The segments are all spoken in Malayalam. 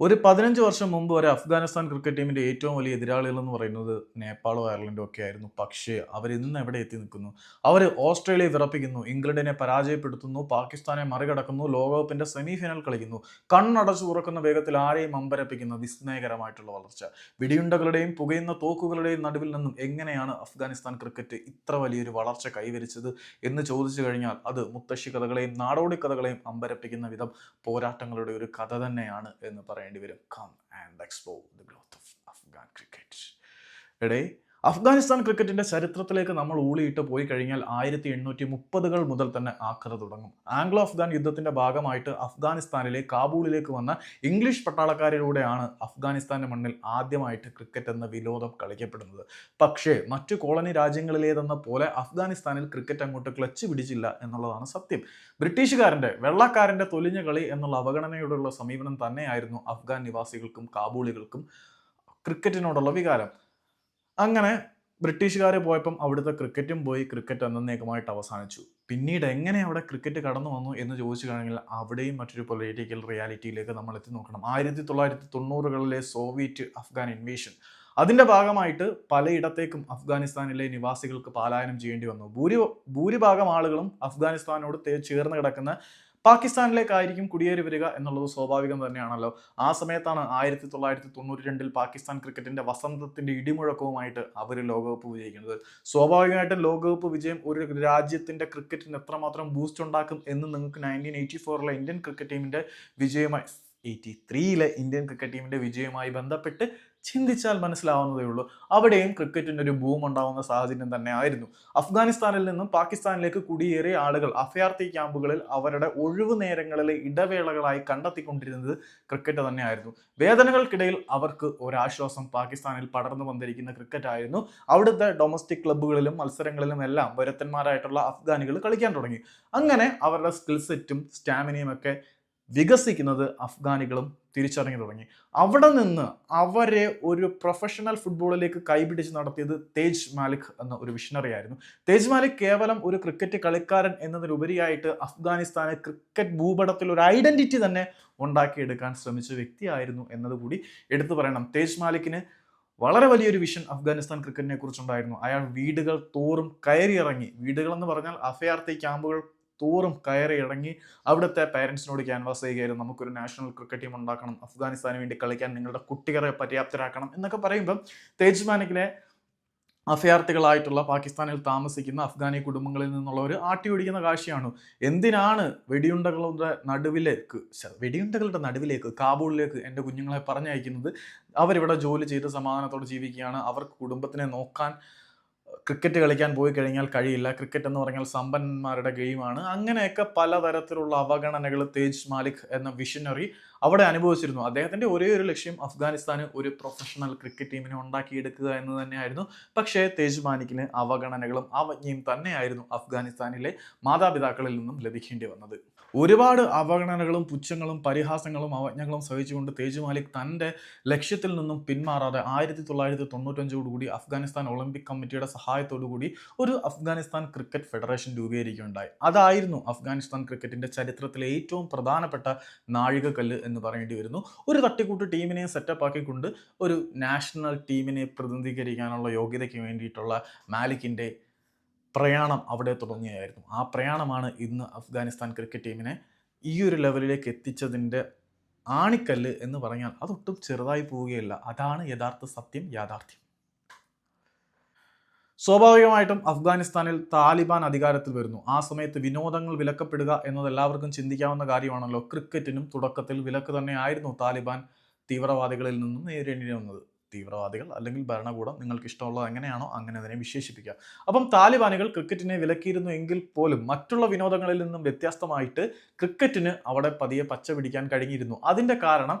ഒരു പതിനഞ്ച് വർഷം മുമ്പ് വരെ അഫ്ഗാനിസ്ഥാൻ ക്രിക്കറ്റ് ടീമിന്റെ ഏറ്റവും വലിയ എതിരാളികൾ എന്ന് പറയുന്നത് നേപ്പാളും അയർലൻഡും ഒക്കെ ആയിരുന്നു. പക്ഷേ അവർ ഇന്ന് എവിടെ എത്തി നിൽക്കുന്നു? അവർ ഓസ്ട്രേലിയയെ വിറപ്പിക്കുന്നു ഇംഗ്ലണ്ടിനെ പരാജയപ്പെടുത്തുന്നു പാകിസ്ഥാനെ മറികടക്കുന്നു ലോകകപ്പിന്റെ സെമി ഫൈനൽ കളിക്കുന്നു. കണ്ണടച്ചു തുറക്കുന്ന വേഗത്തിൽ ആരെയും അമ്പരപ്പിക്കുന്ന വിസ്മയകരമായിട്ടുള്ള വളർച്ച. വെടിയുണ്ടകളുടെയും പുകയുന്ന തോക്കുകളുടെയും നടുവിൽ നിന്നും എങ്ങനെയാണ് അഫ്ഗാനിസ്ഥാൻ ക്രിക്കറ്റ് ഇത്ര വലിയൊരു വളർച്ച കൈവരിച്ചത് എന്ന് ചോദിച്ചു കഴിഞ്ഞാൽ അത് മുത്തശ്ശി കഥകളെയും നാടോടി കഥകളെയും അമ്പരപ്പിക്കുന്ന വിധം പോരാട്ടങ്ങളുടെ ഒരു കഥ തന്നെയാണ് എന്ന് പറയേണ്ടി വരും come and explore the growth of Afghan cricket എടേ അഫ്ഗാനിസ്ഥാൻ ക്രിക്കറ്റിന്റെ ചരിത്രത്തിലേക്ക് നമ്മൾ ഊളിയിട്ട് പോയി കഴിഞ്ഞാൽ ആയിരത്തി എണ്ണൂറ്റി മുപ്പതുകൾ മുതൽ തന്നെ ആക്രത തുടങ്ങും. ആംഗ്ലോ അഫ്ഗാൻ യുദ്ധത്തിന്റെ ഭാഗമായിട്ട് അഫ്ഗാനിസ്ഥാനിലെ കാബൂളിലേക്ക് വന്ന ഇംഗ്ലീഷ് പട്ടാളക്കാരിലൂടെയാണ് അഫ്ഗാനിസ്ഥാന്റെ മണ്ണിൽ ആദ്യമായിട്ട് ക്രിക്കറ്റ് എന്ന വിനോദം കളിക്കപ്പെടുന്നത്. പക്ഷേ മറ്റു കോളനി രാജ്യങ്ങളിലേതെന്ന പോലെ അഫ്ഗാനിസ്ഥാനിൽ ക്രിക്കറ്റ് അങ്ങോട്ട് ക്ലച്ച് പിടിച്ചില്ല എന്നുള്ളതാണ് സത്യം. ബ്രിട്ടീഷുകാരന്റെ വെള്ളക്കാരന്റെ തൊലിഞ്ഞ കളി എന്നുള്ള അവഗണനയോടുള്ള സമീപനം തന്നെയായിരുന്നു അഫ്ഗാൻ നിവാസികൾക്കും കാബൂളികൾക്കും ക്രിക്കറ്റിനോടുള്ള വികാരം. അങ്ങനെ ബ്രിട്ടീഷുകാർ പോയപ്പം അവിടുത്തെ ക്രിക്കറ്റും പോയി ക്രിക്കറ്റ് എന്നേക്കുമായിട്ട് അവസാനിച്ചു. പിന്നീട് എങ്ങനെ അവിടെ ക്രിക്കറ്റ് കടന്നു വന്നു എന്ന് ചോദിച്ചു കഴിഞ്ഞാൽ അവിടെയും മറ്റൊരു പൊളിറ്റിക്കൽ റിയാലിറ്റിയിലേക്ക് നമ്മൾ എത്തി നോക്കണം. ആയിരത്തി തൊള്ളായിരത്തി തൊണ്ണൂറുകളിലെ സോവിയറ്റ് അഫ്ഗാൻ ഇൻവേഷൻ അതിന്റെ ഭാഗമായിട്ട് പലയിടത്തേക്കും അഫ്ഗാനിസ്ഥാനിലെ നിവാസികൾക്ക് പലായനം ചെയ്യേണ്ടി വന്നു. ഭൂരി ഭൂരിഭാഗം ആളുകളും അഫ്ഗാനിസ്ഥാനോട് ചേർന്ന് കിടക്കുന്ന പാകിസ്ഥാനിലേക്കായിരിക്കും കുടിയേറി വരിക എന്നുള്ളത് സ്വാഭാവികം തന്നെയാണല്ലോ. ആ സമയത്താണ് ആയിരത്തി തൊള്ളായിരത്തി തൊണ്ണൂറ്റി രണ്ടിൽ പാകിസ്ഥാൻ ക്രിക്കറ്റിന്റെ വസന്തത്തിന്റെ ഇടിമുഴക്കവുമായിട്ട് അവർ ലോകകപ്പ് വിജയിക്കുന്നത്. സ്വാഭാവികമായിട്ടും ലോകകപ്പ് വിജയം ഒരു രാജ്യത്തിന്റെ ക്രിക്കറ്റിന് എത്രമാത്രം ബൂസ്റ്റ് ഉണ്ടാക്കും എന്ന് നിങ്ങൾക്ക് നയന്റീൻ എയ്റ്റി ഫോറിലെ ഇന്ത്യൻ ക്രിക്കറ്റ് ടീമിന്റെ വിജയമായി എയ്റ്റി ത്രീയിലെ ഇന്ത്യൻ ക്രിക്കറ്റ് ടീമിന്റെ വിജയവുമായി ബന്ധപ്പെട്ട് ചിന്തിച്ചാൽ മനസ്സിലാവുന്നതേ ഉള്ളൂ. അവിടെയും ക്രിക്കറ്റിന്റെ ഒരു ബൂം ഉണ്ടാവുന്ന സാഹചര്യം തന്നെ ആയിരുന്നു അഫ്ഗാനിസ്ഥാനിൽ നിന്നും പാകിസ്ഥാനിലേക്ക് കുടിയേറിയ ആളുകൾ അഭയാർത്ഥി ക്യാമ്പുകളിൽ അവരുടെ ഒഴിവു നേരങ്ങളിലെ ഇടവേളകളായി കണ്ടെത്തിക്കൊണ്ടിരുന്നത് ക്രിക്കറ്റ് തന്നെയായിരുന്നു. വേദനകൾക്കിടയിൽ അവർക്ക് ഒരാശ്വാസം പാകിസ്ഥാനിൽ പടർന്നു വന്നിരിക്കുന്ന ക്രിക്കറ്റ് ആയിരുന്നു. അവിടുത്തെ ഡൊമസ്റ്റിക് ക്ലബ്ബുകളിലും മത്സരങ്ങളിലും എല്ലാം വരത്തന്മാരായിട്ടുള്ള അഫ്ഗാനികൾ കളിക്കാൻ തുടങ്ങി. അങ്ങനെ അവരുടെ സ്കിൽ സെറ്റും സ്റ്റാമിനയും ഒക്കെ വികസിക്കുന്നത് അഫ്ഗാനികളും തിരിച്ചറിഞ്ഞു തുടങ്ങി. അവിടെ നിന്ന് അവരെ ഒരു പ്രൊഫഷണൽ ഫുട്ബോളിലേക്ക് കൈപിടിച്ച് നടത്തിയത് തേജ് മാലിക് എന്ന ഒരു വിഷണറി ആയിരുന്നു. തേജ് മാലിക് കേവലം ഒരു ക്രിക്കറ്റ് കളിക്കാരൻ എന്നതിലുപരിയായിട്ട് അഫ്ഗാനിസ്ഥാനെ ക്രിക്കറ്റ് ഭൂപടത്തിൽ ഒരു ഐഡന്റിറ്റി തന്നെ ഉണ്ടാക്കിയെടുക്കാൻ ശ്രമിച്ച വ്യക്തിയായിരുന്നു എന്നതുകൂടി എടുത്തു പറയണം. തേജ് മാലിക്കിന് വളരെ വലിയൊരു വിഷൻ അഫ്ഗാനിസ്ഥാൻ ക്രിക്കറ്റിനെ കുറിച്ചുണ്ടായിരുന്നു. അയാൾ വീടുകൾ തോറും കയറിയിറങ്ങി. വീടുകൾ എന്ന് പറഞ്ഞാൽ അഭയാർത്ഥി ക്യാമ്പുകൾ തോറും കയറി ഇറങ്ങി അവിടുത്തെ പേരൻസിനോട് ക്യാൻവാസ് ചെയ്യുകയായിരുന്നു. നമുക്കൊരു നാഷണൽ ക്രിക്കറ്റ് ടീം ഉണ്ടാക്കണം. അഫ്ഗാനിസ്ഥാന് വേണ്ടി കളിക്കാൻ നിങ്ങളുടെ കുട്ടികളെ പര്യാപ്തരാക്കണം എന്നൊക്കെ പറയുമ്പോൾ തേജ് മാനിക്കിനെ അഭയാർത്ഥികളായിട്ടുള്ള പാകിസ്ഥാനിൽ താമസിക്കുന്ന അഫ്ഗാനി കുടുംബങ്ങളിൽ നിന്നുള്ളവർ ആട്ടി ഓടിക്കുന്ന കാഴ്ചയാണ്. എന്തിനാണ് വെടിയുണ്ടകളുടെ നടുവിലേക്ക് വെടിയുണ്ടകളുടെ നടുവിലേക്ക് കാബൂളിലേക്ക് എന്റെ കുഞ്ഞുങ്ങളെ പറഞ്ഞയക്കുന്നത്? അവരിവിടെ ജോലി ചെയ്ത് സമാധാനത്തോടെ ജീവിക്കുകയാണ്. അവർക്ക് കുടുംബത്തിനെ നോക്കാൻ ക്രിക്കറ്റ് കളിക്കാൻ പോയി കഴിഞ്ഞാൽ കഴിയില്ല. ക്രിക്കറ്റ് എന്ന് പറഞ്ഞാൽ സമ്പന്നന്മാരുടെ ഗെയിമാണ് അങ്ങനെയൊക്കെ പലതരത്തിലുള്ള അവഗണനകൾ തേജ് മാലിക് എന്ന വിഷനറി അവിടെ അനുഭവിച്ചിരുന്നു. അദ്ദേഹത്തിന്റെ ഒരേ ഒരു ലക്ഷ്യം അഫ്ഗാനിസ്ഥാന് ഒരു പ്രൊഫഷണൽ ക്രിക്കറ്റ് ടീമിനെ ഉണ്ടാക്കിയെടുക്കുക എന്ന് തന്നെയായിരുന്നു. പക്ഷേ തേജ് മാനിക്കിന് അവഗണനകളും അവജ്ഞയും തന്നെയായിരുന്നു അഫ്ഗാനിസ്ഥാനിലെ മാതാപിതാക്കളിൽ നിന്നും ലഭിക്കേണ്ടി വന്നത്. ഒരുപാട് അവഗണനകളും പുച്ഛങ്ങളും പരിഹാസങ്ങളും അവജ്ഞകളും സഹിച്ചുകൊണ്ട് തേജ് മാലിക് തന്റെ ലക്ഷ്യത്തിൽ നിന്നും പിന്മാറാതെ ആയിരത്തി തൊള്ളായിരത്തി തൊണ്ണൂറ്റഞ്ചോടുകൂടി അഫ്ഗാനിസ്ഥാൻ ഒളിമ്പിക് കമ്മിറ്റിയുടെ സഹായത്തോടുകൂടി ഒരു അഫ്ഗാനിസ്ഥാൻ ക്രിക്കറ്റ് ഫെഡറേഷൻ രൂപീകരിക്കുകയുണ്ടായി. അതായിരുന്നു അഫ്ഗാനിസ്ഥാൻ ക്രിക്കറ്റിന്റെ ചരിത്രത്തിലെ ഏറ്റവും പ്രധാനപ്പെട്ട നാഴികക്കല്ല് എന്ന് പറയേണ്ടി വരുന്നു. ഒരു തട്ടിക്കൂട്ട് ടീമിനെ സെറ്റപ്പ് ആക്കിക്കൊണ്ട് ഒരു നാഷണൽ ടീമിനെ പ്രതിനിധീകരിക്കാനുള്ള യോഗ്യതയ്ക്ക് വേണ്ടിയിട്ടുള്ള മാലിക്കിന്റെ പ്രയാണം അവിടെ തുടങ്ങിയായിരുന്നു ആ പ്രയാണമാണ് ഇന്ന് അഫ്ഗാനിസ്ഥാൻ ക്രിക്കറ്റ് ടീമിനെ ഈ ഒരു ലെവലിലേക്ക് എത്തിച്ചതിന്റെ ആണിക്കല്ല് എന്ന് പറഞ്ഞാൽ അതൊട്ടും ചെറുതായി പോവുകയില്ല. അതാണ് യഥാർത്ഥ സത്യം യാഥാർത്ഥ്യം. സ്വാഭാവികമായിട്ടും അഫ്ഗാനിസ്ഥാനിൽ താലിബാൻ അധികാരത്തിൽ വരുന്നു. ആ സമയത്ത് വിനോദങ്ങൾ വിലക്കപ്പെടുക എന്നത് എല്ലാവർക്കും ചിന്തിക്കാവുന്ന കാര്യമാണല്ലോ. ക്രിക്കറ്റിനും തുടക്കത്തിൽ വിലക്ക് തന്നെയായിരുന്നു താലിബാൻ തീവ്രവാദികളിൽ നിന്നും നേരിടേണ്ടി വന്നത്. തീവ്രവാദികൾ അല്ലെങ്കിൽ ഭരണകൂടം നിങ്ങൾക്ക് ഇഷ്ടമുള്ളത് എങ്ങനെയാണോ അങ്ങനെ അതിനെ വിശേഷിപ്പിക്കുക. അപ്പം താലിബാനുകൾ ക്രിക്കറ്റിനെ വിലക്കിയിരുന്നു എങ്കിൽ പോലും മറ്റുള്ള വിനോദങ്ങളിൽ നിന്നും വ്യത്യസ്തമായിട്ട് ക്രിക്കറ്റിന് അവിടെ പതിയെ പച്ച പിടിക്കാൻ കഴിഞ്ഞിരുന്നു. അതിന്റെ കാരണം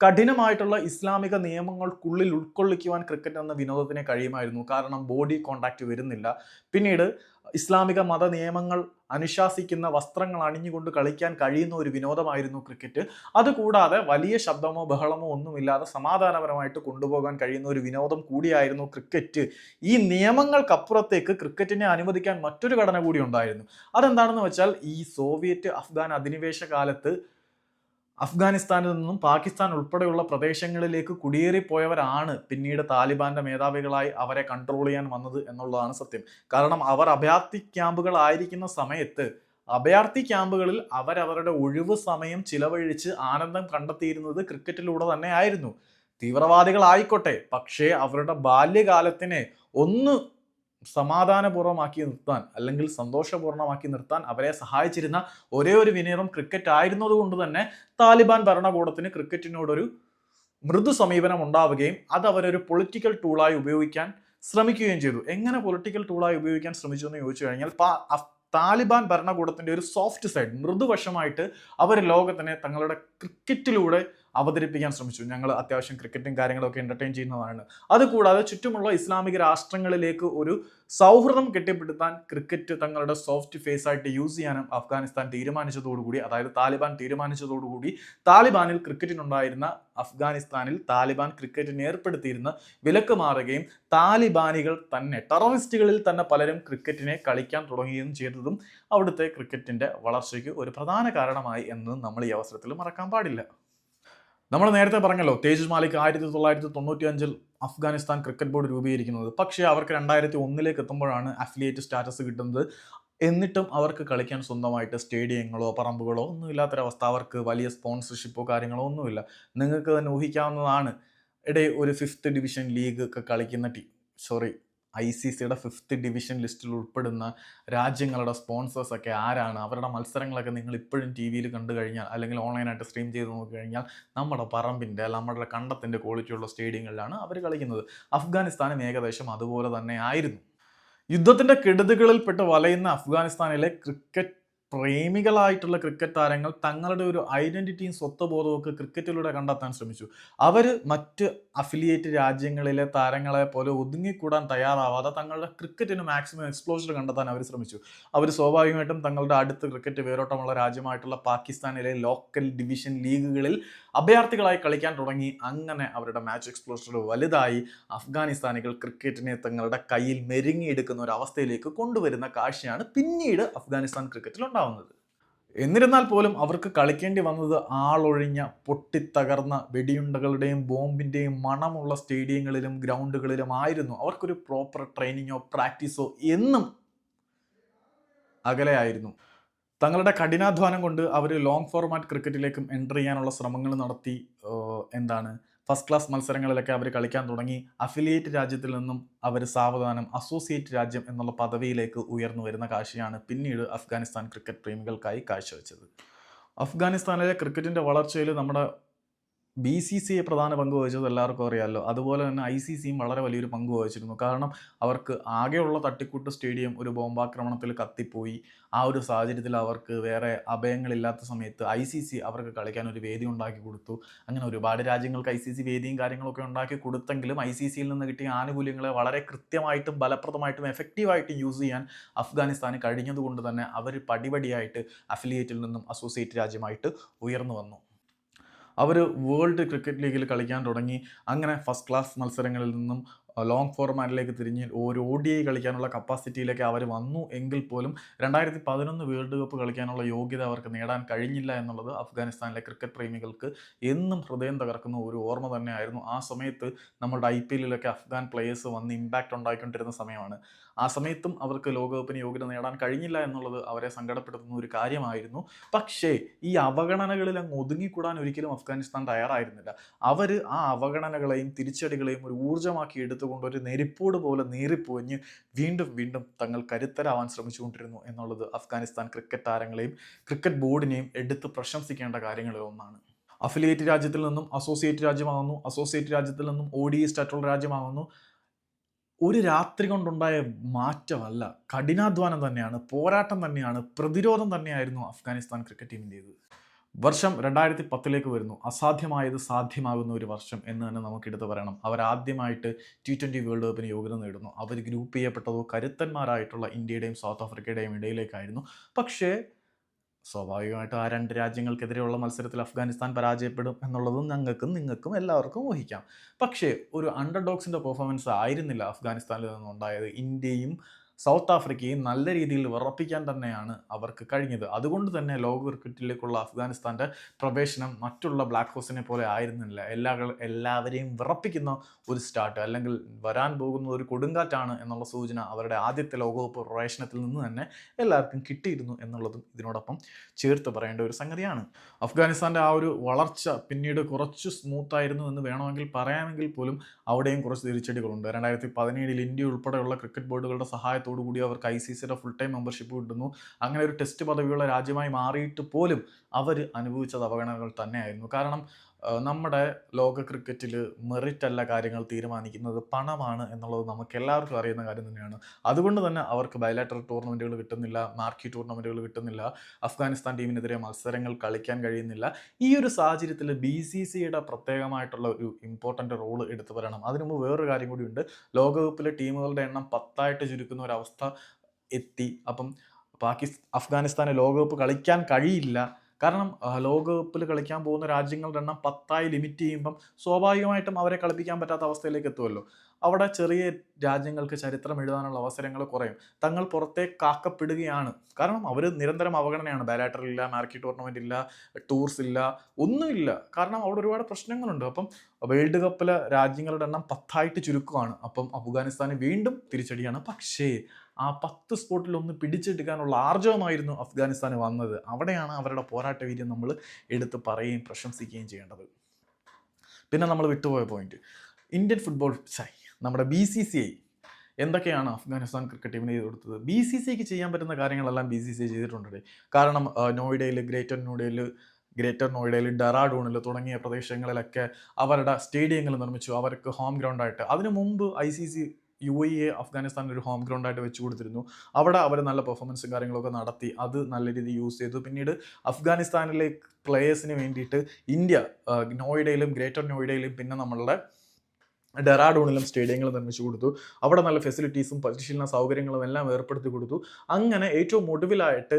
കഠിനമായിട്ടുള്ള ഇസ്ലാമിക നിയമങ്ങൾക്കുള്ളിൽ ഉൾക്കൊള്ളിക്കുവാൻ ക്രിക്കറ്റ് എന്ന വിനോദത്തിന് കഴിയുമായിരുന്നു. കാരണം ബോഡി കോണ്ടാക്ട് വരുന്നില്ല. പിന്നീട് ഇസ്ലാമിക മത നിയമങ്ങൾ അനുശാസിക്കുന്ന വസ്ത്രങ്ങൾ അണിഞ്ഞുകൊണ്ട് കളിക്കാൻ കഴിയുന്ന ഒരു വിനോദമായിരുന്നു ക്രിക്കറ്റ് അതുകൂടാതെ വലിയ ശബ്ദമോ ബഹളമോ ഒന്നുമില്ലാതെ സമാധാനപരമായിട്ട് കൊണ്ടുപോകാൻ കഴിയുന്ന ഒരു വിനോദം കൂടിയായിരുന്നു ക്രിക്കറ്റ് ഈ നിയമങ്ങൾക്കപ്പുറത്തേക്ക് ക്രിക്കറ്റിനെ അനുവദിക്കാൻ മറ്റൊരു ഘടന കൂടി ഉണ്ടായിരുന്നു. അതെന്താണെന്ന് വെച്ചാൽ ഈ സോവിയറ്റ് അഫ്ഗാൻ അധിനിവേശ കാലത്ത് അഫ്ഗാനിസ്ഥാനിൽ നിന്നും പാകിസ്ഥാൻ ഉൾപ്പെടെയുള്ള പ്രദേശങ്ങളിലേക്ക് കുടിയേറിപ്പോയവരാണ് പിന്നീട് താലിബാന്റെ മേധാവികളായി അവരെ കൺട്രോൾ ചെയ്യാൻ വന്നത് എന്നുള്ളതാണ് സത്യം. കാരണം അവർ അഭയാർത്ഥി ക്യാമ്പുകളായിരിക്കുന്ന സമയത്ത് അഭയാർത്ഥി ക്യാമ്പുകളിൽ അവരവരുടെ ഒഴിവ് സമയം ചിലവഴിച്ച് ആനന്ദം കണ്ടെത്തിയിരുന്നത് ക്രിക്കറ്റിലൂടെ തന്നെ ആയിരുന്നു തീവ്രവാദികളായിക്കോട്ടെ പക്ഷേ അവരുടെ ബാല്യകാലത്തിനെ ഒന്ന് സമാധാനപൂർവമാക്കി നിർത്താൻ അല്ലെങ്കിൽ സന്തോഷപൂർണമാക്കി നിർത്താൻ അവരെ സഹായിച്ചിരുന്ന ഒരേ ഒരു വിനോദം ക്രിക്കറ്റ് ആയിരുന്നത് കൊണ്ട് തന്നെ താലിബാൻ ഭരണകൂടത്തിന് ക്രിക്കറ്റിനോടൊരു മൃദു സമീപനം ഉണ്ടാവുകയും അത് അവരൊരു പൊളിറ്റിക്കൽ ടൂളായി ഉപയോഗിക്കാൻ ശ്രമിക്കുകയും ചെയ്തു. എങ്ങനെ പൊളിറ്റിക്കൽ ടൂളായി ഉപയോഗിക്കാൻ ശ്രമിച്ചു എന്ന് ചോദിച്ചു കഴിഞ്ഞാൽ താലിബാൻ ഭരണകൂടത്തിന്റെ ഒരു സോഫ്റ്റ് സൈഡ് മൃദുവശമായിട്ട് അവർ ലോകത്തിനെ തങ്ങളുടെ ക്രിക്കറ്റിലൂടെ അവതരിപ്പിക്കാൻ ശ്രമിച്ചു. ഞങ്ങൾ അത്യാവശ്യം ക്രിക്കറ്റും കാര്യങ്ങളൊക്കെ എന്റർടൈൻ ചെയ്യുന്നതാണ്. അതുകൂടാതെ ചുറ്റുമുള്ള ഇസ്ലാമിക രാഷ്ട്രങ്ങളിലേക്ക് ഒരു സൗഹൃദം കെട്ടിപ്പടുത്താൻ ക്രിക്കറ്റ് തങ്ങളുടെ സോഫ്റ്റ് ഫേസ് ആയിട്ട് യൂസ് ചെയ്യാനും അഫ്ഗാനിസ്ഥാൻ തീരുമാനിച്ചതോടുകൂടി അതായത് താലിബാൻ തീരുമാനിച്ചതോടുകൂടി താലിബാനിൽ ക്രിക്കറ്റിനുണ്ടായിരുന്ന അഫ്ഗാനിസ്ഥാനിൽ താലിബാൻ ക്രിക്കറ്റിന് ഏർപ്പെടുത്തിയിരുന്ന വിലക്ക് മാറുകയും താലിബാനികൾ തന്നെ ടെററിസ്റ്റുകളിൽ തന്നെ പലരും ക്രിക്കറ്റിനെ കളിക്കാൻ തുടങ്ങുകയും ചെയ്തതും അവിടുത്തെ ക്രിക്കറ്റിന്റെ വളർച്ചയ്ക്ക് ഒരു പ്രധാന കാരണമായി എന്ന് നമ്മൾ ഈ അവസരത്തിൽ മറക്കാൻ പാടില്ല. നമ്മൾ നേരത്തെ പറഞ്ഞല്ലോ തേജസ് മാലിക് ആയിരത്തി തൊള്ളായിരത്തി തൊണ്ണൂറ്റി അഞ്ചിൽ അഫ്ഗാനിസ്ഥാൻ ക്രിക്കറ്റ് ബോർഡ് രൂപീകരിക്കുന്നത്. പക്ഷേ അവർക്ക് രണ്ടായിരത്തി ഒന്നിലേക്ക് എത്തുമ്പോഴാണ് അഫിലിയേറ്റ് സ്റ്റാറ്റസ് കിട്ടുന്നത്. എന്നിട്ടും അവർക്ക് കളിക്കാൻ സ്വന്തമായിട്ട് സ്റ്റേഡിയങ്ങളോ പറമ്പുകളോ ഒന്നും ഇല്ലാത്തൊരവസ്ഥ. അവർക്ക് വലിയ സ്പോൺസർഷിപ്പോ കാര്യങ്ങളോ ഒന്നുമില്ല. നിങ്ങൾക്ക് തന്നെ ഊഹിക്കാവുന്നതാണ്. ഇടയിൽ ഒരു ഫിഫ്ത്ത് ഡിവിഷൻ ലീഗ് ഒക്കെ കളിക്കുന്ന ടീം. സോറി ഐ സി സിയുടെ ഫിഫ്ത്ത് ഡിവിഷൻ ലിസ്റ്റിൽ ഉൾപ്പെടുന്ന രാജ്യങ്ങളുടെ സ്പോൺസേഴ്സ് ഒക്കെ ആരാണ്? അവരുടെ മത്സരങ്ങളൊക്കെ നിങ്ങൾ ഇപ്പോഴും ടി വിയിൽ കണ്ടു കഴിഞ്ഞാൽ അല്ലെങ്കിൽ ഓൺലൈനായിട്ട് സ്ട്രീം ചെയ്ത് നോക്കി കഴിഞ്ഞാൽ നമ്മുടെ പറമ്പിന്റെ നമ്മുടെ കണ്ടത്തിന്റെ ക്വാളിറ്റിയുള്ള സ്റ്റേഡിയങ്ങളിലാണ് അവർ കളിക്കുന്നത്. അഫ്ഗാനിസ്ഥാനും ഏകദേശം അതുപോലെ തന്നെ ആയിരുന്നു. യുദ്ധത്തിന്റെ കെടുതികളിൽപ്പെട്ട് വലയുന്ന അഫ്ഗാനിസ്ഥാനിലെ ക്രിക്കറ്റ് പ്രേമികളായിട്ടുള്ള ക്രിക്കറ്റ് താരങ്ങൾ തങ്ങളുടെ ഒരു ഐഡന്റിറ്റിയും സ്വത്വബോധവും ഒക്കെ ക്രിക്കറ്റിലൂടെ കണ്ടെത്താൻ ശ്രമിച്ചു. അവർ മറ്റ് അഫിലിയേറ്റ് രാജ്യങ്ങളിലെ താരങ്ങളെ പോലെ ഒതുങ്ങിക്കൂടാൻ തയ്യാറാവാതെ തങ്ങളുടെ ക്രിക്കറ്റിന് മാക്സിമം എക്സ്പ്ലോഷർ കണ്ടെത്താൻ അവർ ശ്രമിച്ചു. അവർ സ്വാഭാവികമായിട്ടും തങ്ങളുടെ അടുത്ത ക്രിക്കറ്റ് വേരോട്ടമുള്ള രാജ്യമായിട്ടുള്ള പാകിസ്ഥാനിലെ ലോക്കൽ ഡിവിഷൻ ലീഗുകളിൽ അഭയാർത്ഥികളായി കളിക്കാൻ തുടങ്ങി. അങ്ങനെ അവരുടെ മാച്ച് എക്സ്പ്ലോഷർ വലുതായി അഫ്ഗാനിസ്ഥാനികൾ ക്രിക്കറ്റിനെ തങ്ങളുടെ കയ്യിൽ മെരുങ്ങിയെടുക്കുന്ന ഒരു അവസ്ഥയിലേക്ക് കൊണ്ടുവരുന്ന കാഴ്ചയാണ് പിന്നീട് അഫ്ഗാനിസ്ഥാൻ ക്രിക്കറ്റിൽ ഉണ്ടാവുന്നത്. എന്നിരുന്നാൽ പോലും അവർക്ക് കളിക്കേണ്ടി വന്നത് ആളൊഴിഞ്ഞ പൊട്ടിത്തകർന്ന വെടിയുണ്ടകളുടെയും ബോംബിന്റെയും മണമുള്ള സ്റ്റേഡിയങ്ങളിലും ഗ്രൗണ്ടുകളിലും ആയിരുന്നു അവർക്കൊരു പ്രോപ്പർ ട്രെയിനിങ്ങോ പ്രാക്ടീസോ എന്നും അകലെയായിരുന്നു. തങ്ങളുടെ കഠിനാധ്വാനം കൊണ്ട് അവർ ലോങ് ഫോർമാറ്റ് ക്രിക്കറ്റിലേക്കും എന്റർ ചെയ്യാനുള്ള ശ്രമങ്ങൾ നടത്തി എന്താണ് ഫസ്റ്റ് ക്ലാസ് മത്സരങ്ങളിലൊക്കെ അവർ കളിക്കാൻ തുടങ്ങി. അഫിലിയേറ്റ് രാജ്യത്തിൽ നിന്നും അവർ സാവധാനം അസോസിയേറ്റ് രാജ്യം എന്നുള്ള പദവിയിലേക്ക് ഉയർന്നു വരുന്ന കാഴ്ചയാണ് പിന്നീട് അഫ്ഗാനിസ്ഥാൻ ക്രിക്കറ്റ് പ്രേമികൾക്കായി കാഴ്ചവെച്ചത്. അഫ്ഗാനിസ്ഥാനിലെ ക്രിക്കറ്റിന്റെ വളർച്ചയിൽ നമ്മുടെ ബി സി സി ഐ പ്രധാന പങ്ക് വഹിച്ചത് എല്ലാവർക്കും അറിയാമല്ലോ അതുപോലെ തന്നെ ഐ സി സിയും വളരെ വലിയൊരു പങ്ക് വഹിച്ചിരുന്നു. കാരണം അവർക്ക് ആകെയുള്ള തട്ടിക്കൂട്ട് സ്റ്റേഡിയം ഒരു ബോംബാക്രമണത്തിൽ കത്തിപ്പോയി. ആ ഒരു സാഹചര്യത്തിൽ അവർക്ക് വേറെ അഭയങ്ങളില്ലാത്ത സമയത്ത് ഐ സി സി അവർക്ക് കളിക്കാൻ ഒരു വേദി ഉണ്ടാക്കി കൊടുത്തു. അങ്ങനെ ഒരുപാട് രാജ്യങ്ങൾക്ക് ഐ സി സി വേദിയും കാര്യങ്ങളൊക്കെ ഉണ്ടാക്കി കൊടുത്തെങ്കിലും ഐ സി സിയിൽ നിന്ന് കിട്ടിയ ആനുകൂല്യങ്ങളെ വളരെ കൃത്യമായിട്ടും ഫലപ്രദമായിട്ടും എഫക്റ്റീവായിട്ടും യൂസ് ചെയ്യാൻ അഫ്ഗാനിസ്ഥാന് കഴിഞ്ഞതുകൊണ്ട് തന്നെ അവർ പടിപടിയായിട്ട് അഫിലിയേറ്റിൽ നിന്നും അസോസിയേറ്റ് രാജ്യമായിട്ട് ഉയർന്നു വന്നു. അവർ വേൾഡ് ക്രിക്കറ്റ് ലീഗിൽ കളിക്കാൻ തുടങ്ങി. അങ്ങനെ ഫസ്റ്റ് ക്ലാസ് മത്സരങ്ങളിൽ നിന്നും ലോങ് ഫോർമാറ്റിലേക്ക് തിരിഞ്ഞ് ഒരു ഒ ഡി ഐ കളിക്കാനുള്ള കപ്പാസിറ്റിയിലേക്ക് അവർ വന്നു എങ്കിൽ പോലും രണ്ടായിരത്തി പതിനൊന്ന് വേൾഡ് കപ്പ് കളിക്കാനുള്ള യോഗ്യത അവർക്ക് നേടാൻ കഴിഞ്ഞില്ല എന്നുള്ളത് അഫ്ഗാനിസ്ഥാനിലെ ക്രിക്കറ്റ് പ്രേമികൾക്ക് എന്നും ഹൃദയം തകർക്കുന്ന ഒരു ഓർമ്മ തന്നെയായിരുന്നു. ആ സമയത്ത് നമ്മുടെ ഐ പി എല്ലിലൊക്കെ അഫ്ഗാൻ പ്ലേയേഴ്സ് വന്ന് ഇമ്പാക്റ്റ് ഉണ്ടായിക്കൊണ്ടിരുന്ന സമയമാണ്. ആ സമയത്തും അവർക്ക് ലോകകപ്പിന് യോഗ്യത നേടാൻ കഴിഞ്ഞില്ല എന്നുള്ളത് അവരെ സങ്കടപ്പെടുത്തുന്ന ഒരു കാര്യമായിരുന്നു. പക്ഷേ ഈ അവഗണനകളിൽ അങ്ങ് ഒതുങ്ങിക്കൂടാൻ ഒരിക്കലും അഫ്ഗാനിസ്ഥാൻ തയ്യാറായിരുന്നില്ല. അവർ ആ അവഗണനകളെയും തിരിച്ചടികളെയും ഒരു ഊർജമാക്കി എടുത്തുകൊണ്ട് ഒരു നെരിപ്പോട് പോലെ നീറിപ്പോഞ്ഞ് വീണ്ടും വീണ്ടും തങ്ങൾ കരുത്തരാവാൻ ശ്രമിച്ചുകൊണ്ടിരുന്നു എന്നുള്ളത് അഫ്ഗാനിസ്ഥാൻ ക്രിക്കറ്റ് താരങ്ങളെയും ക്രിക്കറ്റ് ബോർഡിനെയും എടുത്ത് പ്രശംസിക്കേണ്ട കാര്യങ്ങളിൽ ഒന്നാണ്. അഫിലിയേറ്റ് രാജ്യത്തിൽ നിന്നും അസോസിയേറ്റ് രാജ്യമാകുന്നു അസോസിയേറ്റ് രാജ്യത്തിൽ നിന്നും ഒ ഡി സ്റ്റാറ്റുള്ള രാജ്യമാകുന്നു ഒരു രാത്രി കൊണ്ടുണ്ടായ മാറ്റമല്ല കഠിനാധ്വാനം തന്നെയാണ് പോരാട്ടം തന്നെയാണ് പ്രതിരോധം തന്നെയായിരുന്നു അഫ്ഗാനിസ്ഥാൻ ക്രിക്കറ്റ് ടീമിന്റേത്. വർഷം രണ്ടായിരത്തി പത്തിലേക്ക് വരുന്നു. അസാധ്യമായത് സാധ്യമാകുന്ന ഒരു വർഷം എന്ന് തന്നെ നമുക്ക് നമുക്കെടുത്ത് പറയണം. അവർ ആദ്യമായിട്ട് ടി ട്വന്റി വേൾഡ് കപ്പിന് യോഗ്യത നേടുന്നു. അവർ ഗ്രൂപ്പ് ചെയ്യപ്പെട്ടതോ കരുത്തന്മാരായിട്ടുള്ള ഇന്ത്യയുടെയും സൗത്ത് ആഫ്രിക്കയുടെയും ഇടയിലേക്കായിരുന്നു. പക്ഷേ സ്വാഭാവികമായിട്ടും ആ രണ്ട് രാജ്യങ്ങൾക്കെതിരെയുള്ള മത്സരത്തിൽ അഫ്ഗാനിസ്ഥാൻ പരാജയപ്പെടും എന്നുള്ളതും ഞങ്ങൾക്കും നിങ്ങൾക്കും എല്ലാവർക്കും ഊഹിക്കാം. പക്ഷേ ഒരു അണ്ടർ ഡോഗ്സിന്റെ പെർഫോമൻസ് ആയിരുന്നില്ല അഫ്ഗാനിസ്ഥാനിൽ നിന്നുണ്ടായത്. ഇന്ത്യയും സൗത്ത് ആഫ്രിക്കയെ നല്ല രീതിയിൽ വിറപ്പിക്കാൻ തന്നെയാണ് അവർക്ക് കഴിഞ്ഞത്. അതുകൊണ്ട് തന്നെ ലോക ക്രിക്കറ്റിലേക്കുള്ള അഫ്ഗാനിസ്ഥാന്റെ പ്രവേശനം മറ്റുള്ള ബ്ലാക്ക് ഹോസിനെ പോലെ ആയിരുന്നില്ല. എല്ലാ എല്ലാവരെയും വിറപ്പിക്കുന്ന ഒരു സ്റ്റാർട്ട് അല്ലെങ്കിൽ വരാൻ പോകുന്ന ഒരു കൊടുങ്കാറ്റാണ് എന്നുള്ള സൂചന അവരുടെ ആദ്യത്തെ ലോകകപ്പ് പ്രവേശനത്തിൽ നിന്ന് തന്നെ എല്ലാവർക്കും കിട്ടിയിരുന്നു എന്നുള്ളതും ഇതിനോടൊപ്പം ചേർത്ത് പറയേണ്ട ഒരു സംഗതിയാണ്. അഫ്ഗാനിസ്ഥാന്റെ ആ ഒരു വളർച്ച പിന്നീട് കുറച്ച് സ്മൂത്തായിരുന്നു എന്ന് വേണമെങ്കിൽ പറയാമെങ്കിൽ പോലും അവിടെയും കുറച്ച് തിരിച്ചടികളുണ്ട്. രണ്ടായിരത്തി പതിനേഴിൽ ഇന്ത്യ ഉൾപ്പെടെയുള്ള ക്രിക്കറ്റ് ബോർഡുകളുടെ സഹായത്തോടു കൂടി അവർക്ക് ഐ സി സിയുടെ ഫുൾ ടൈം മെമ്പർഷിപ്പ് കിട്ടുന്നു. അങ്ങനെ ഒരു ടെസ്റ്റ് പദവിയുള്ള രാജ്യമായി മാറിയിട്ട് പോലും അവർ അനുഭവിച്ചത് അവഗണനകൾ തന്നെയായിരുന്നു. കാരണം നമ്മുടെ ലോക ക്രിക്കറ്റിൽ മെറിറ്റല്ല കാര്യങ്ങൾ തീരുമാനിക്കുന്നത് പണമാണ് എന്നുള്ളത് നമുക്ക് എല്ലാവർക്കും അറിയുന്ന കാര്യം തന്നെയാണ്. അതുകൊണ്ട് തന്നെ അവർക്ക് ബയലാറ്ററൽ ടൂർണമെന്റുകൾ കിട്ടുന്നില്ല മാർക്കി ടൂർണമെന്റുകൾ കിട്ടുന്നില്ല അഫ്ഗാനിസ്ഥാൻ ടീമിനെതിരെ മത്സരങ്ങൾ കളിക്കാൻ കഴിയുന്നില്ല. ഈ ഒരു സാഹചര്യത്തിൽ ബി സി സിയുടെ പ്രത്യേകമായിട്ടുള്ള ഒരു ഇമ്പോർട്ടന്റ് റോൾ എടുത്തു വരണം. അതിനു മുമ്പ് വേറൊരു കാര്യം കൂടിയുണ്ട്. ലോകകപ്പിലെ ടീമുകളുടെ എണ്ണം പത്തായിട്ട് ചുരുക്കുന്ന ഒരവസ്ഥ എത്തി. അപ്പം പാകിസ്ഥാൻ അഫ്ഗാനിസ്ഥാന് ലോകകപ്പ് കളിക്കാൻ കഴിയില്ല. കാരണം ലോകകപ്പിൽ കളിക്കാൻ പോകുന്ന രാജ്യങ്ങളുടെ എണ്ണം പത്തായി ലിമിറ്റ് ചെയ്യുമ്പം സ്വാഭാവികമായിട്ടും അവരെ കളിപ്പിക്കാൻ പറ്റാത്ത അവസ്ഥയിലേക്ക് എത്തുമല്ലോ. അവിടെ ചെറിയ രാജ്യങ്ങൾക്ക് ചരിത്രം എഴുതാനുള്ള അവസരങ്ങൾ കുറയും. തങ്ങൾ പുറത്തേക്ക് കാക്കപ്പെടുകയാണ്. കാരണം അവർ നിരന്തരം അവഗണനയാണ്. ബാലാറ്റർ ഇല്ല മാർക്കി ടൂർണമെന്റ് ഇല്ല ടൂർസ് ഇല്ല ഒന്നുമില്ല. കാരണം അവിടെ ഒരുപാട് പ്രശ്നങ്ങളുണ്ട്. അപ്പം വേൾഡ് കപ്പിലെ രാജ്യങ്ങളുടെ എണ്ണം പത്തായിട്ട് ചുരുക്കമാണ് അപ്പം അഫ്ഗാനിസ്ഥാന് വീണ്ടും തിരിച്ചടിയാണ്. പക്ഷേ ആ പത്ത് സ്പോട്ടിൽ ഒന്ന് പിടിച്ചെടുക്കാനുള്ള ആർജവമായിരുന്നു അഫ്ഗാനിസ്ഥാന് വന്നത്. അവിടെയാണ് അവരുടെ പോരാട്ട വീര്യം നമ്മൾ എടുത്ത് പറയുകയും പ്രശംസിക്കുകയും ചെയ്യേണ്ടത്. പിന്നെ നമ്മൾ വിട്ടുപോയ പോയിന്റ് ഇന്ത്യൻ ഫുട്ബോൾ ചായ് നമ്മുടെ ബി സി സി ഐ എന്തൊക്കെയാണ് അഫ്ഗാനിസ്ഥാൻ ക്രിക്കറ്റ് ടീമിന് ചെയ്ത് കൊടുത്തത്? ബി സി സിക്ക് ചെയ്യാൻ പറ്റുന്ന കാര്യങ്ങളെല്ലാം ബി സി സി ചെയ്തിട്ടുണ്ട് കാരണം നോയിഡയിൽ ഗ്രേറ്റർ നോയിഡയിൽ ഗ്രേറ്റർ നോയിഡയിൽ ഡെറാഡൂണിൽ തുടങ്ങിയ പ്രദേശങ്ങളിലൊക്കെ അവരുടെ സ്റ്റേഡിയങ്ങൾ നിർമ്മിച്ചു. അവർക്ക് ഹോം ഗ്രൗണ്ടായിട്ട് അതിനു മുമ്പ് I C C U A E Afghanistan ഒരു ഹോം ഗ്രൗണ്ട് ആയിട്ട് വെച്ച് കൊടുത്തിരുന്നു. അവിടെ അവർ നല്ല പെർഫോമൻസും കാര്യങ്ങളൊക്കെ നടത്തി. അത് നല്ല രീതിയിൽ യൂസ് ചെയ്തു. പിന്നീട് അഫ്ഗാനിസ്ഥാനിലെ പ്ലേയേഴ്സിന് വേണ്ടിയിട്ട് ഇന്ത്യ നോയിഡയിലും ഗ്രേറ്റർ നോയിഡയിലും പിന്നെ നമ്മളുടെ ഡെറാഡൂണിലും സ്റ്റേഡിയങ്ങൾ നിർമ്മിച്ചു കൊടുത്തു. അവിടെ നല്ല ഫെസിലിറ്റീസും പരിശീലന സൗകര്യങ്ങളും എല്ലാം ഏർപ്പെടുത്തി കൊടുത്തു. അങ്ങനെ ഏറ്റവും ഒടുവിലായിട്ട്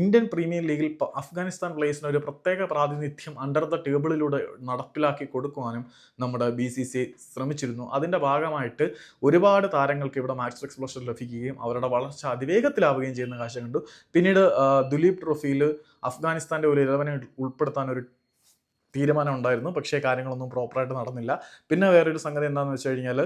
ഇന്ത്യൻ പ്രീമിയർ ലീഗിൽ അഫ്ഗാനിസ്ഥാൻ പ്ലേയേഴ്സിന് ഒരു പ്രത്യേക പ്രാതിനിധ്യം അണ്ടർ ദ ടേബിളിലൂടെ നടപ്പിലാക്കി കൊടുക്കുവാനും നമ്മുടെ ബി സി സി ശ്രമിച്ചിരുന്നു. അതിന്റെ ഭാഗമായിട്ട് ഒരുപാട് താരങ്ങൾക്ക് ഇവിടെ മാക്സ് എക്സ്പ്ലോഷൻ ലഭിക്കുകയും അവരുടെ വളർച്ച അതിവേഗത്തിലാവുകയും ചെയ്യുന്ന കാഴ്ച കണ്ടു. പിന്നീട് ദുലീപ് ട്രോഫിയിൽ അഫ്ഗാനിസ്ഥാന്റെ ഒരു ഇലവനെ ഉൾപ്പെടുത്താൻ ഒരു തീരുമാനം ഉണ്ടായിരുന്നു പക്ഷേ കാര്യങ്ങളൊന്നും പ്രോപ്പറായിട്ട് നടന്നില്ല. പിന്നെ വേറൊരു സംഗതി എന്താണെന്ന് വെച്ച് കഴിഞ്ഞാൽ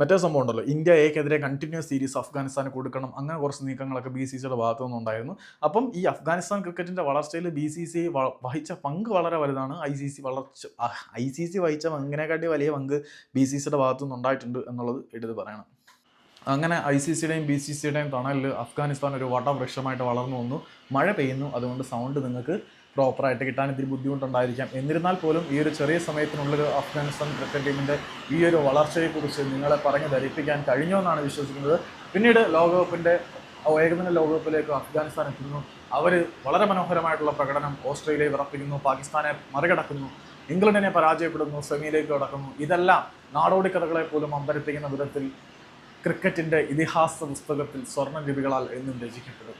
മറ്റേ സംഭവം ഉണ്ടല്ലോ. ഇന്ത്യ എക്കെതിരെ കണ്ടിന്യൂസ് സീരീസ് അഫ്ഗാനിസ്ഥാന് കൊടുക്കണം. അങ്ങനെ കുറച്ച് നീക്കങ്ങളൊക്കെ ബി സി സിയുടെ ഭാഗത്തു നിന്നുണ്ടായിരുന്നു. അപ്പം ഈ അഫ്ഗാനിസ്ഥാൻ ക്രിക്കറ്റിന്റെ വളർച്ചയിൽ ബി സി സി വഹിച്ച പങ്ക് വളരെ വലുതാണ്. ഐ സി സി വളർച്ച ഐ സി സി വഹിച്ച പങ്കിനെക്കാട്ടി വലിയ പങ്ക് ബി സി സിയുടെ ഭാഗത്തു നിന്നുണ്ടായിട്ടുണ്ട് എന്നുള്ളത് എടുത്ത് പറയണം. അങ്ങനെ ഐ സി സിയുടെയും ബി സി സിയുടെയും തണലിൽ അഫ്ഗാനിസ്ഥാൻ ഒരു വടവൃക്ഷമായിട്ട് വളർന്നു വന്നു. മഴ പെയ്യുന്നു. അതുകൊണ്ട് സൗണ്ട് നിങ്ങൾക്ക് പ്രോപ്പറായിട്ട് കിട്ടാൻ ഇത്തിരി ബുദ്ധിമുട്ടുണ്ടായിരിക്കാം. എന്നിരുന്നാൽ പോലും ഈ ഒരു ചെറിയ സമയത്തിനുള്ളിൽ അഫ്ഗാനിസ്ഥാൻ ക്രിക്കറ്റ് ടീമിന്റെ ഈ ഒരു വളർച്ചയെക്കുറിച്ച് നിങ്ങളെ പറഞ്ഞ് ധരിപ്പിക്കാൻ കഴിഞ്ഞോ എന്നാണ് വിശ്വസിക്കുന്നത്. പിന്നീട് ലോകകപ്പിന്റെ ഏകദിന ലോകകപ്പിലേക്ക് അഫ്ഗാനിസ്ഥാൻ എത്തുന്നു. അവർ വളരെ മനോഹരമായിട്ടുള്ള പ്രകടനം ഓസ്ട്രേലിയയെ വിറപ്പിക്കുന്നു പാകിസ്ഥാനെ മറികടക്കുന്നു ഇംഗ്ലണ്ടിനെ പരാജയപ്പെടുന്നു സെമിയിലേക്ക് കടക്കുന്നു. ഇതെല്ലാം നാടോടി കഥകളെ പോലും അമ്പരപ്പിക്കുന്ന വിധത്തിൽ ക്രിക്കറ്റിന്റെ ഇതിഹാസ പുസ്തകത്തിൽ സ്വർണ ലിപികളാൽ എന്നും രചിക്കപ്പെടും